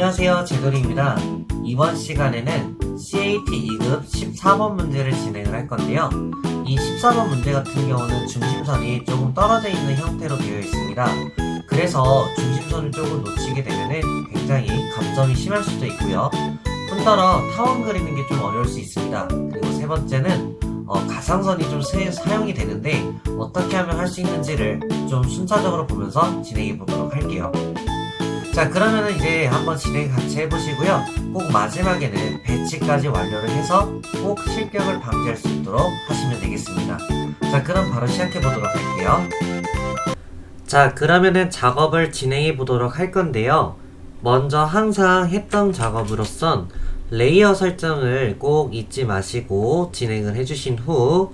안녕하세요. 제돌이입니다. 이번 시간에는 CAT 2급 14번 문제를 진행을 할 건데요. 이 14번 문제 같은 경우는 중심선이 조금 떨어져 있는 형태로 되어 있습니다. 그래서 중심선을 조금 놓치게 되면 굉장히 감점이 심할 수도 있고요. 뿐더러 타원 그리는 게 좀 어려울 수 있습니다. 그리고 세 번째는 어, 가상선이 좀 세- 사용이 되는데 어떻게 하면 할 수 있는지를 좀 순차적으로 보면서 진행해 보도록 할게요 자 그러면은 이제 한번 진행 같이 해보시고요. 꼭 마지막에는 배치까지 완료를 해서 꼭 실격을 방지할 수 있도록 하시면 되겠습니다. 자 그럼 바로 시작해 보도록 할게요. 자 그러면은 작업을 진행해 보도록 할 건데요. 먼저 항상 했던 작업으로선 레이어 설정을 꼭 잊지 마시고 진행을 해주신 후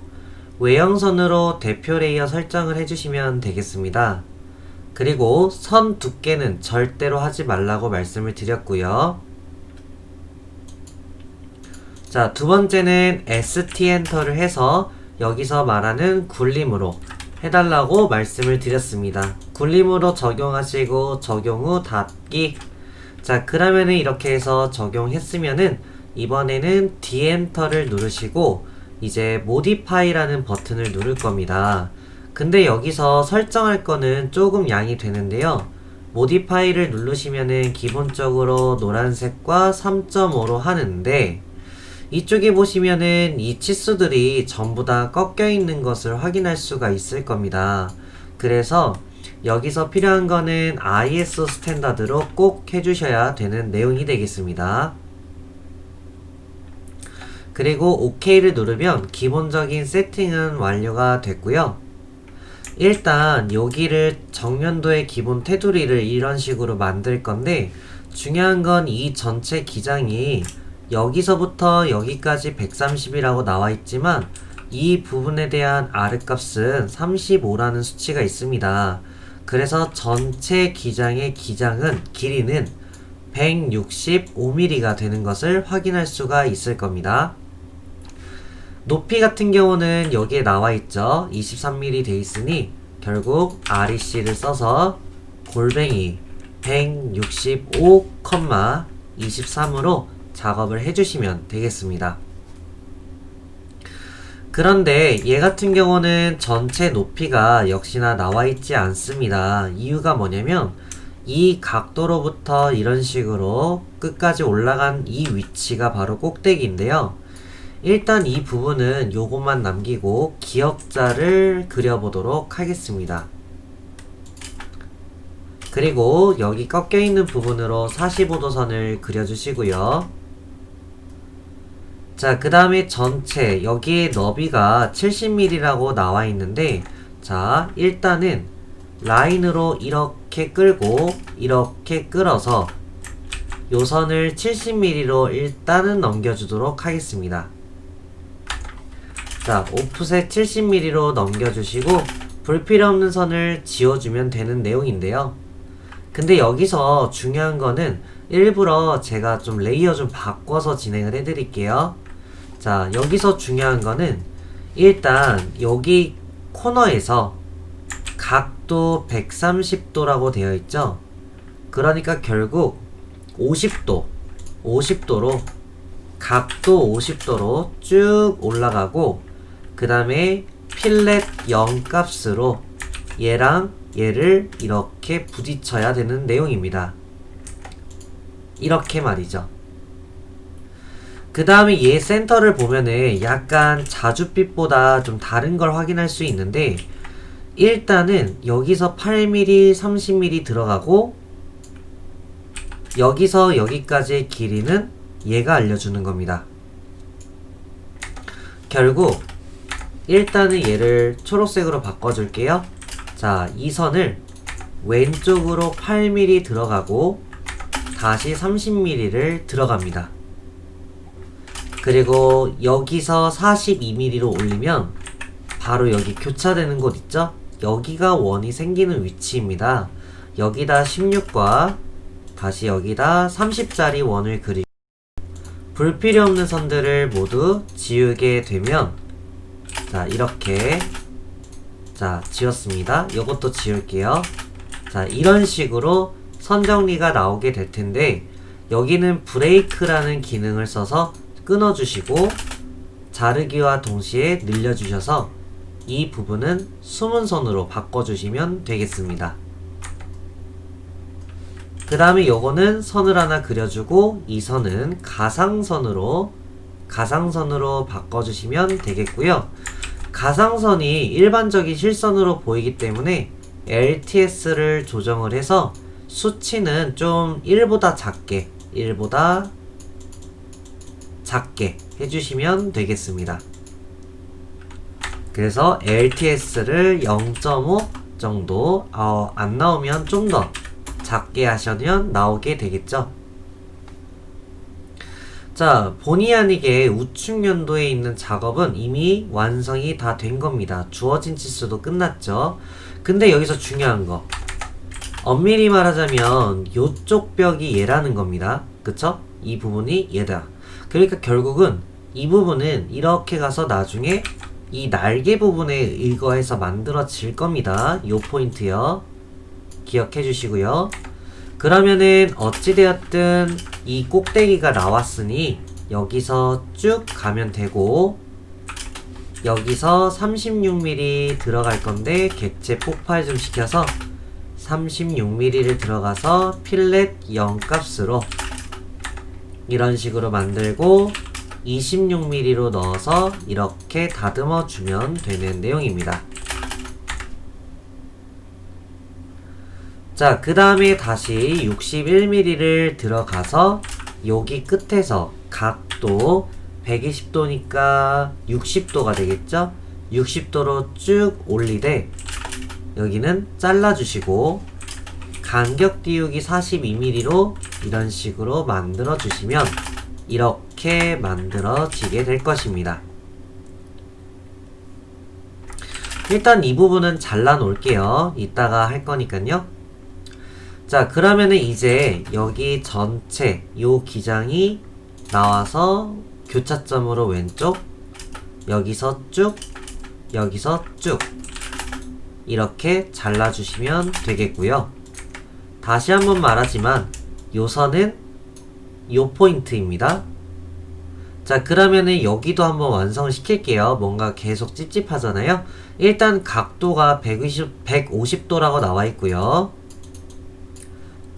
외형선으로 대표 레이어 설정을 해주시면 되겠습니다. 그리고 선 두께는 절대로 하지 말라고 말씀을 드렸고요. 자, 두 번째는 ST 엔터를 해서 여기서 말하는 굴림으로 해달라고 말씀을 드렸습니다. 굴림으로 적용하시고 적용 후 닫기. 자, 그러면은 이렇게 해서 적용했으면은 이번에는 D 엔터를 누르시고 이제 모디파이라는 버튼을 누를 겁니다. 근데 여기서 설정할 거는 조금 양이 되는데요. 모디파이를 누르시면은 기본적으로 노란색과 3.5로 하는데 이쪽에 보시면은 이 치수들이 전부 다 꺾여 있는 것을 확인할 수가 있을 겁니다. 그래서 여기서 필요한 거는 ISO 스탠다드로 꼭 해주셔야 되는 내용이 되겠습니다. 그리고 OK를 누르면 기본적인 세팅은 완료가 됐고요. 일단 여기를 정면도의 기본 테두리를 이런 식으로 만들 건데 중요한 건 이 전체 기장이 여기서부터 여기까지 130이라고 나와 있지만 이 부분에 대한 R 값은 35라는 수치가 있습니다. 그래서 전체 기장의 기장은 길이는 165mm가 되는 것을 확인할 수가 있을 겁니다. 높이 같은 경우는 여기에 나와 있죠. 23mm 돼 있으니 결국 REC를 써서 골뱅이 165,23으로 작업을 해주시면 되겠습니다. 그런데 얘 같은 경우는 전체 높이가 역시나 나와 있지 않습니다. 이유가 뭐냐면 이 각도로부터 이런 식으로 끝까지 올라간 이 위치가 바로 꼭대기인데요. 일단 이 부분은 요것만 남기고 기억자를 그려보도록 하겠습니다. 그리고 여기 꺾여 있는 부분으로 45도선을 그려주시고요. 자, 그 다음에 전체, 여기에 너비가 70mm라고 나와 있는데, 자, 일단은 라인으로 이렇게 끌고, 이렇게 끌어서 요 선을 70mm로 일단은 넘겨주도록 하겠습니다. 자, 오프셋 70mm로 넘겨주시고, 불필요 없는 선을 지워주면 되는 내용인데요. 근데 여기서 중요한 거는 일부러 제가 좀 레이어 좀 바꿔서 진행을 해드릴게요. 자, 여기서 중요한 거는 일단 여기 코너에서 각도 130도라고 되어 있죠. 그러니까 결국 50도, 50도로 각도 50도로 쭉 올라가고 그 다음에 필렛 0 값으로 얘랑 얘를 이렇게 부딪혀야 되는 내용입니다. 이렇게 말이죠. 그 다음에 얘 센터를 보면은 약간 자줏빛보다 좀 다른 걸 확인할 수 있는데 일단은 여기서 8mm, 30mm 들어가고 여기서 여기까지의 길이는 얘가 알려주는 겁니다. 결국 일단은 얘를 초록색으로 바꿔줄게요. 자, 이 선을 왼쪽으로 8mm 들어가고 다시 30mm를 들어갑니다. 그리고 여기서 42mm로 올리면 바로 여기 교차되는 곳 있죠? 여기가 원이 생기는 위치입니다. 여기다 16과 다시 여기다 30짜리 원을 그리고 불필요 없는 선들을 모두 지우게 되면 자 이렇게 자 지웠습니다. 이것도 지울게요. 자 이런 식으로 선 정리가 나오게 될 텐데 여기는 브레이크라는 기능을 써서 끊어주시고 자르기와 동시에 늘려주셔서 이 부분은 숨은 선으로 바꿔주시면 되겠습니다. 그 다음에 요거는 선을 하나 그려주고 이 선은 가상선으로 가상선으로 바꿔주시면 되겠고요. 가상선이 일반적인 실선으로 보이기 때문에 LTS를 조정을 해서 수치는 좀 1보다 작게 1보다 작게 해주시면 되겠습니다. 그래서 LTS를 0.5 정도 어, 안 나오면 좀 더 작게 하시면 나오게 되겠죠. 자, 본의 아니게 우측 연도에 있는 작업은 이미 완성이 다 된 겁니다. 주어진 치수도 끝났죠. 근데 여기서 중요한 거. 엄밀히 말하자면 요쪽 벽이 얘라는 겁니다. 그쵸? 이 부분이 얘다. 그러니까 결국은 이 부분은 이렇게 가서 나중에 이 날개 부분에 의거해서 만들어질 겁니다. 요 포인트요. 기억해 주시고요. 그러면은 어찌되었든 이 꼭대기가 나왔으니 여기서 쭉 가면 되고 여기서 36mm 들어갈 건데 객체 폭발 좀 시켜서 36mm를 들어가서 필렛 0 값으로 이런 식으로 만들고 26mm로 넣어서 이렇게 다듬어 주면 되는 내용입니다. 자, 그 다음에 다시 61mm를 들어가서 여기 끝에서 각도 120도니까 60도가 되겠죠? 60도로 쭉 올리되 여기는 잘라주시고 간격 띄우기 42mm로 이런 식으로 만들어 주시면 이렇게 만들어지게 될 것입니다. 일단 이 부분은 잘라 놓을게요. 이따가 할 거니까요. 자, 그러면은 이제 여기 전체 요 기장이 나와서 교차점으로 왼쪽 여기서 쭉 여기서 쭉 이렇게 잘라주시면 되겠고요. 다시 한번 말하지만 요 선은 요 포인트입니다. 자 그러면은 여기도 한번 완성을 시킬게요. 뭔가 계속 찝찝하잖아요. 일단 각도가 120, 150도라고 나와 있고요.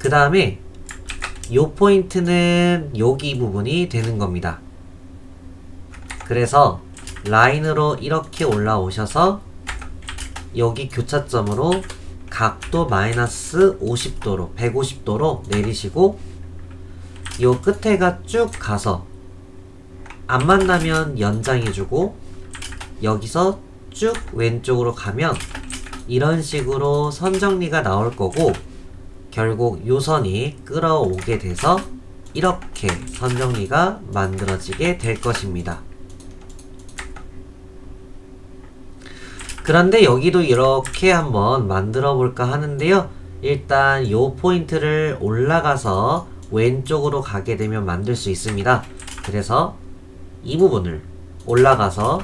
그 다음에 요 포인트는 여기 부분이 되는 겁니다. 그래서 라인으로 이렇게 올라오셔서 여기 교차점으로 각도 마이너스 50도로 150도로 내리시고 요 끝에가 쭉 가서 안 만나면 연장해주고 여기서 쭉 왼쪽으로 가면 이런 식으로 선 정리가 나올 거고 결국 요 선이 끌어오게 돼서 이렇게 선 정리가 만들어지게 될 것입니다. 그런데 여기도 이렇게 한번 만들어 볼까 하는데요. 일단 요 포인트를 올라가서 왼쪽으로 가게 되면 만들 수 있습니다. 그래서 이 부분을 올라가서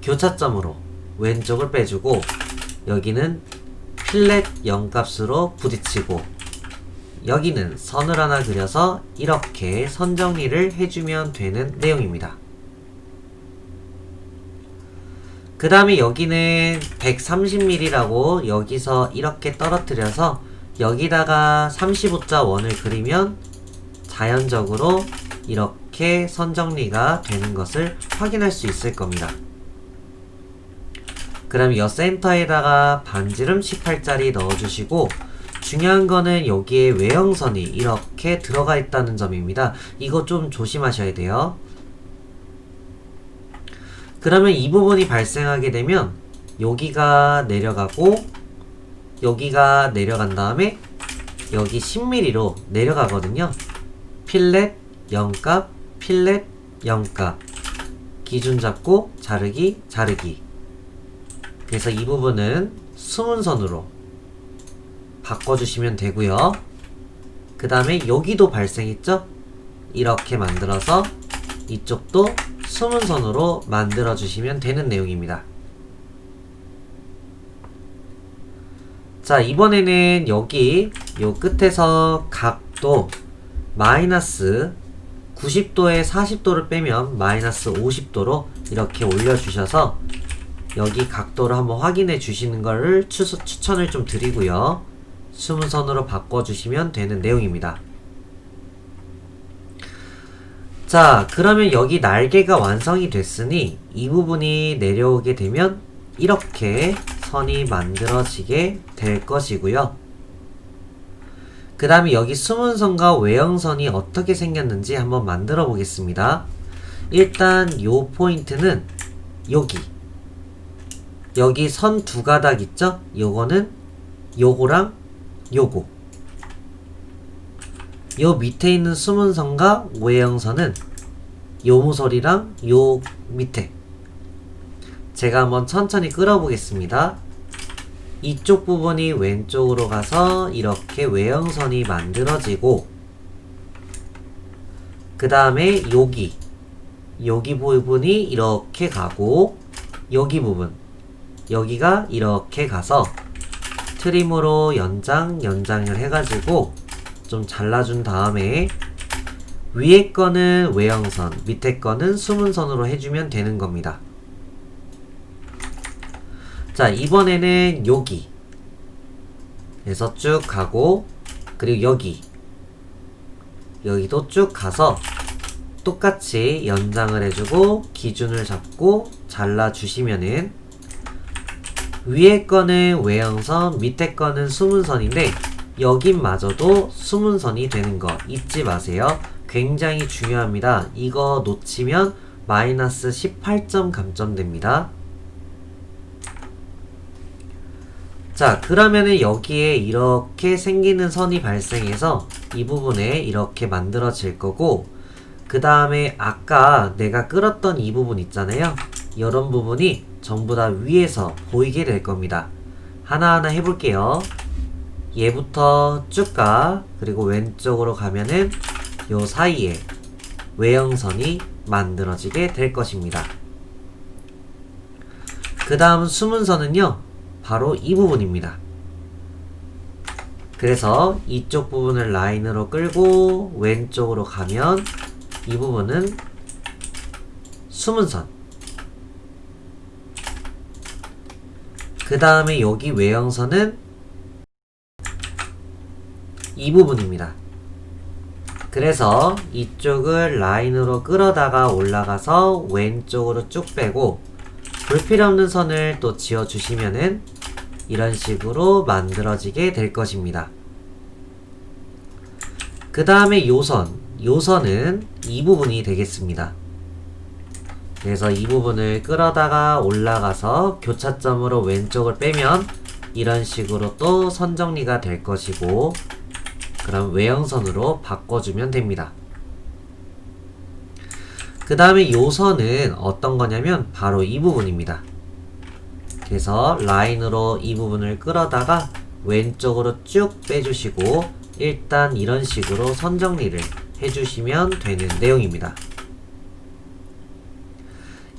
교차점으로 왼쪽을 빼주고 여기는 필렛 0값으로 부딪히고 여기는 선을 하나 그려서 이렇게 선 정리를 해주면 되는 내용입니다. 그 다음에 여기는 130mm라고 여기서 이렇게 떨어뜨려서 여기다가 35자 원을 그리면 자연적으로 이렇게 선 정리가 되는 것을 확인할 수 있을 겁니다. 그럼 여 센터에다가 반지름 18짜리 넣어주시고 중요한 거는 여기에 외형선이 이렇게 들어가 있다는 점입니다. 이거 좀 조심하셔야 돼요. 그러면 이 부분이 발생하게 되면 여기가 내려가고 여기가 내려간 다음에 여기 10mm로 내려가거든요. 필렛 0값, 필렛 0값. 기준 잡고 자르기, 자르기. 그래서 이 부분은 수문선으로 바꿔주시면 되고요. 그 다음에 여기도 발생했죠? 이렇게 만들어서 이쪽도 수문선으로 만들어 주시면 되는 내용입니다. 자, 이번에는 여기 요 끝에서 각도 마이너스 90도에 40도를 빼면 마이너스 50도로 이렇게 올려주셔서 여기 각도를 한번 확인해 주시는 것을 추, 추천을 좀 드리고요. 수문선으로 바꿔주시면 되는 내용입니다. 자, 그러면 여기 날개가 완성이 됐으니 이 부분이 내려오게 되면 이렇게 선이 만들어지게 될 것이고요. 그 다음에 여기 수문선과 외형선이 어떻게 생겼는지 한번 만들어 보겠습니다. 일단 요 포인트는 여기 여기 선 두 가닥 있죠? 요거는 요거랑 요거 요 밑에 있는 수문선과 외형선은 요 모서리랑 요 밑에 제가 한번 천천히 끌어보겠습니다. 이쪽 부분이 왼쪽으로 가서 이렇게 외형선이 만들어지고 그 다음에 여기 여기 부분이 이렇게 가고 여기 부분 여기가 이렇게 가서 트림으로 연장 연장을 해가지고 좀 잘라준 다음에 위에 거는 외형선 밑에 거는 수문선으로 해주면 되는 겁니다. 자, 이번에는 여기. 에서 쭉 가고, 그리고 여기. 여기도 쭉 가서 똑같이 연장을 해주고, 기준을 잡고 잘라주시면은 위에 거는 외형선, 밑에 거는 수문선인데, 여긴마저도 수문선이 되는 거 잊지 마세요. 굉장히 중요합니다. 이거 놓치면 마이너스 18점 감점됩니다. 자, 그러면은 여기에 이렇게 생기는 선이 발생해서 이 부분에 이렇게 만들어질 거고, 그 다음에 아까 내가 끌었던 이 부분 있잖아요. 이런 부분이 전부 다 위에서 보이게 될 겁니다. 하나하나 해볼게요. 얘부터 쭉 가. 그리고 왼쪽으로 가면은 요 사이에 외형선이 만들어지게 될 것입니다. 그 다음 수문선은요. 바로 이 부분입니다. 그래서 이쪽 부분을 라인으로 끌고 왼쪽으로 가면 이 부분은 수문선. 그 다음에 여기 외형선은 이 부분입니다. 그래서 이쪽을 라인으로 끌어다가 올라가서 왼쪽으로 쭉 빼고 불필요 없는 선을 또 지어주시면은 이런 식으로 만들어지게 될 것입니다. 그 다음에 요선, 요선은 이 부분이 되겠습니다. 그래서 이 부분을 끌어다가 올라가서 교차점으로 왼쪽을 빼면 이런 식으로 또 선정리가 될 것이고 그럼 외형선으로 바꿔주면 됩니다. 그 다음에 요선은 어떤 거냐면 바로 이 부분입니다. 그래서 라인으로 이 부분을 끌어다가 왼쪽으로 쭉 빼주시고 일단 이런 식으로 선정리를 해주시면 되는 내용입니다.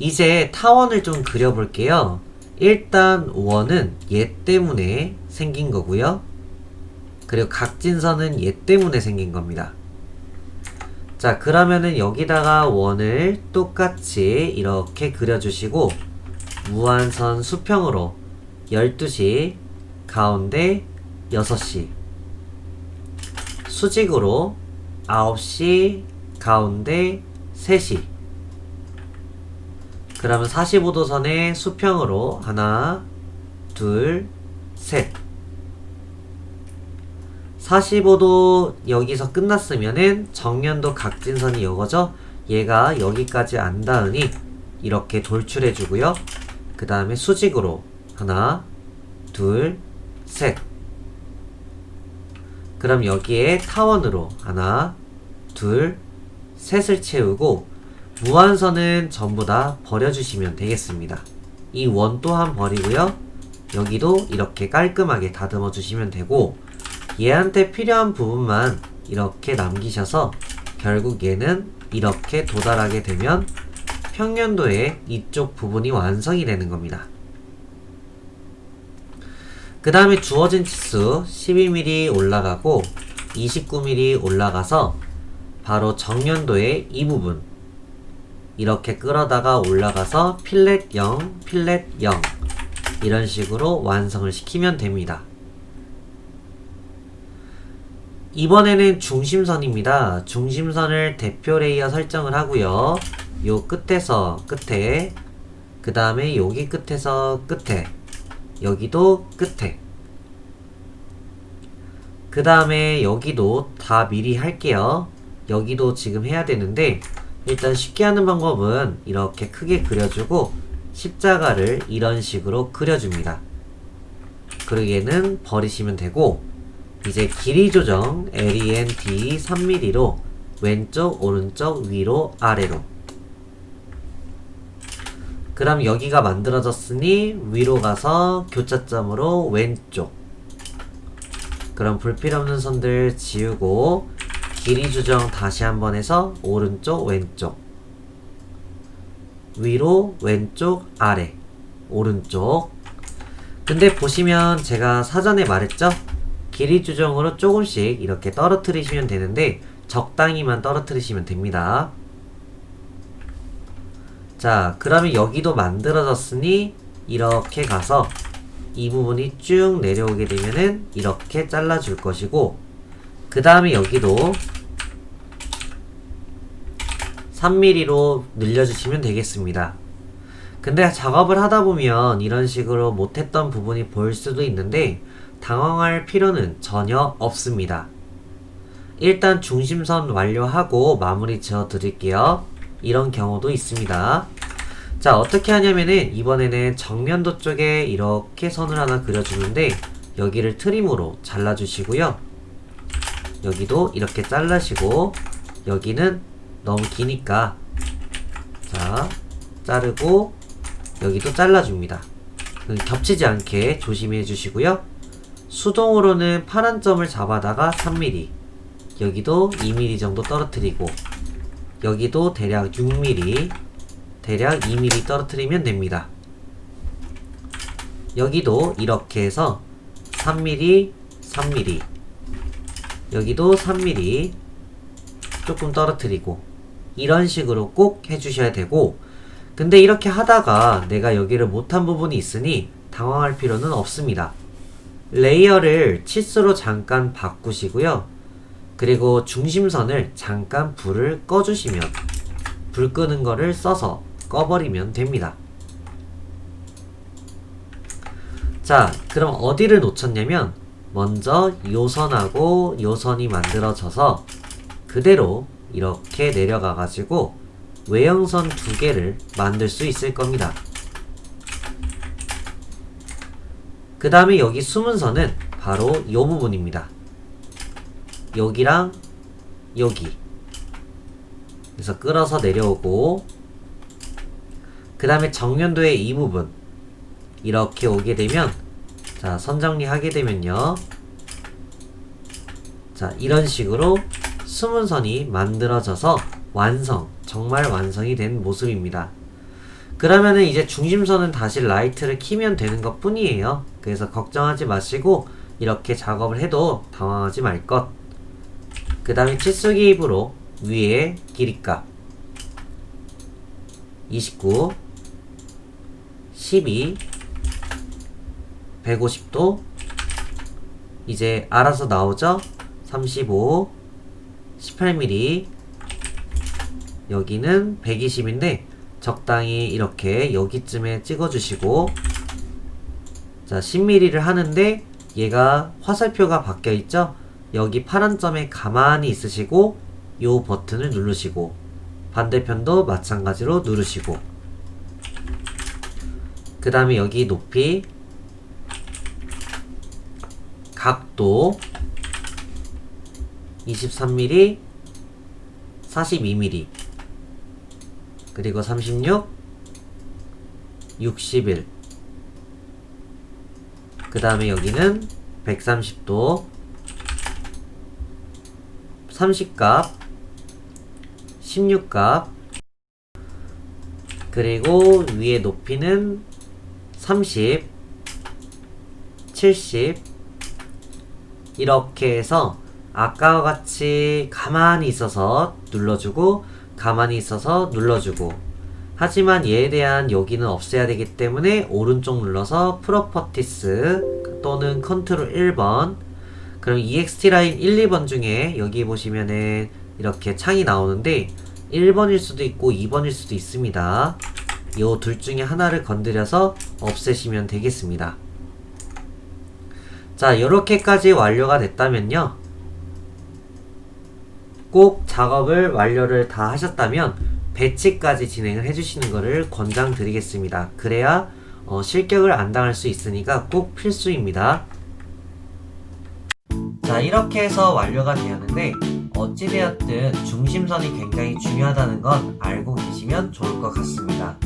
이제 타원을 좀 그려볼게요. 일단 원은 얘 때문에 생긴 거고요. 그리고 각진선은 얘 때문에 생긴 겁니다. 자, 그러면은 여기다가 원을 똑같이 이렇게 그려주시고, 무한선 수평으로 12시, 가운데 6시, 수직으로 9시, 가운데 3시, 그러면 45도 선의 수평으로 하나, 둘, 셋. 45도 여기서 끝났으면은 정면도 각진선이 이거죠? 얘가 여기까지 안 닿으니 이렇게 돌출해 주고요. 그 다음에 수직으로 하나, 둘, 셋. 그럼 여기에 타원으로 하나, 둘, 셋을 채우고 무한선은 전부 다 버려주시면 되겠습니다. 이 원 또한 버리고요. 여기도 이렇게 깔끔하게 다듬어 주시면 되고 얘한테 필요한 부분만 이렇게 남기셔서 결국 얘는 이렇게 도달하게 되면 평년도에 이쪽 부분이 완성이 되는 겁니다. 그 다음에 주어진 치수 12mm 올라가고 29mm 올라가서 바로 정면도의 이 부분 이렇게 끌어다가 올라가서 필렛 0, 필렛 0 이런 식으로 완성을 시키면 됩니다. 이번에는 중심선입니다. 중심선을 대표 레이어 설정을 하고요. 요 끝에서 끝에 그 다음에 여기 끝에서 끝에 여기도 끝에 그 다음에 여기도 다 미리 할게요. 여기도 지금 해야 되는데 일단 쉽게 하는 방법은 이렇게 크게 그려주고 십자가를 이런 식으로 그려줍니다. 그러기에는 버리시면 되고 이제 길이 조정 LENT 3mm로 왼쪽 오른쪽 위로 아래로 그럼 여기가 만들어졌으니 위로 가서 교차점으로 왼쪽 그럼 불필요없는 선들 지우고 길이 조정 다시 한번 해서 오른쪽 왼쪽. 위로 왼쪽 아래. 오른쪽. 근데 보시면 제가 사전에 말했죠? 길이 조정으로 조금씩 이렇게 떨어뜨리시면 되는데 적당히만 떨어뜨리시면 됩니다. 자 그러면 여기도 만들어졌으니 이렇게 가서 이 부분이 쭉 내려오게 되면은 이렇게 잘라줄 것이고 그 다음에 여기도 3mm로 늘려주시면 되겠습니다. 근데 작업을 하다 보면 이런 식으로 못했던 부분이 보일 수도 있는데 당황할 필요는 전혀 없습니다. 일단 중심선 완료하고 마무리 지어 드릴게요. 이런 경우도 있습니다. 자, 어떻게 하냐면은 이번에는 정면도 쪽에 이렇게 선을 하나 그려주는데 여기를 트림으로 잘라주시고요. 여기도 이렇게 잘라시고 여기는 너무 기니까 자, 자르고 여기도 잘라줍니다. 겹치지 않게 조심해 주시고요. 수동으로는 파란 점을 잡아다가 3mm 여기도 2mm 정도 떨어뜨리고 여기도 대략 6mm 대략 2mm 떨어뜨리면 됩니다. 여기도 이렇게 해서 3mm, 3mm 여기도 3mm 조금 떨어뜨리고 이런 식으로 꼭 해주셔야 되고 근데 이렇게 하다가 내가 여기를 못한 부분이 있으니 당황할 필요는 없습니다. 레이어를 치수로 잠깐 바꾸시고요. 그리고 중심선을 잠깐 불을 꺼주시면 불 끄는 거를 써서 꺼버리면 됩니다. 자, 그럼 어디를 놓쳤냐면 먼저 요선하고 요선이 만들어져서 그대로 이렇게 내려가 가지고 외형선 두 개를 만들 수 있을 겁니다. 그 다음에 여기 숨은 선은 바로 이 부분입니다. 여기랑 여기 그래서 끌어서 내려오고 그 다음에 정면도의 이 부분 이렇게 오게 되면 자 선 정리하게 되면요. 자 이런 식으로 숨은 선이 만들어져서 완성 정말 완성이 된 모습입니다. 그러면은 이제 중심선은 다시 라이트를 키면 되는 것 뿐이에요. 그래서 걱정하지 마시고 이렇게 작업을 해도 당황하지 말 것. 그 다음에 치수기 입으로 위에 길이값. 29 12 150도 이제 알아서 나오죠? 35 18mm 여기는 120인데 적당히 이렇게 여기쯤에 찍어주시고 자 10mm를 하는데 얘가 화살표가 바뀌어 있죠? 여기 파란 점에 가만히 있으시고 요 버튼을 누르시고 반대편도 마찬가지로 누르시고 그 다음에 여기 높이 각도 23mm 42mm 그리고 36 61 그 다음에 여기는 130도 30값 16값 그리고 위에 높이는 30 70 이렇게 해서 아까와 같이 가만히 있어서 눌러주고 가만히 있어서 눌러주고 하지만 얘에 대한 여기는 없애야 되기 때문에 오른쪽 눌러서 프로퍼티스 또는 컨트롤 1번 그럼 EXT 라인 1, 2번 중에 여기 보시면은 이렇게 창이 나오는데 1번일 수도 있고 2번일 수도 있습니다. 요 둘 중에 하나를 건드려서 없애시면 되겠습니다. 자, 이렇게까지 완료가 됐다면요. 꼭 작업을 완료를 다 하셨다면 배치까지 진행을 해주시는 것을 권장드리겠습니다. 그래야 어, 실격을 안 당할 수 있으니까 꼭 필수입니다. 자, 이렇게 해서 완료가 되었는데 어찌되었든 중심선이 굉장히 중요하다는 건 알고 계시면 좋을 것 같습니다.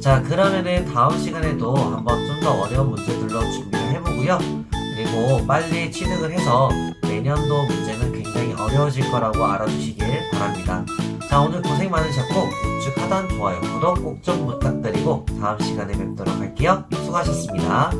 자, 그러면은 다음 시간에도 한번 좀 더 어려운 문제들로 준비를 해보고요. 그리고 빨리 취득을 해서 내년도 문제는 굉장히 어려워질 거라고 알아주시길 바랍니다. 자, 오늘 고생 많으셨고 우측 하단 좋아요, 구독 꼭 좀 부탁드리고 다음 시간에 뵙도록 할게요. 수고하셨습니다.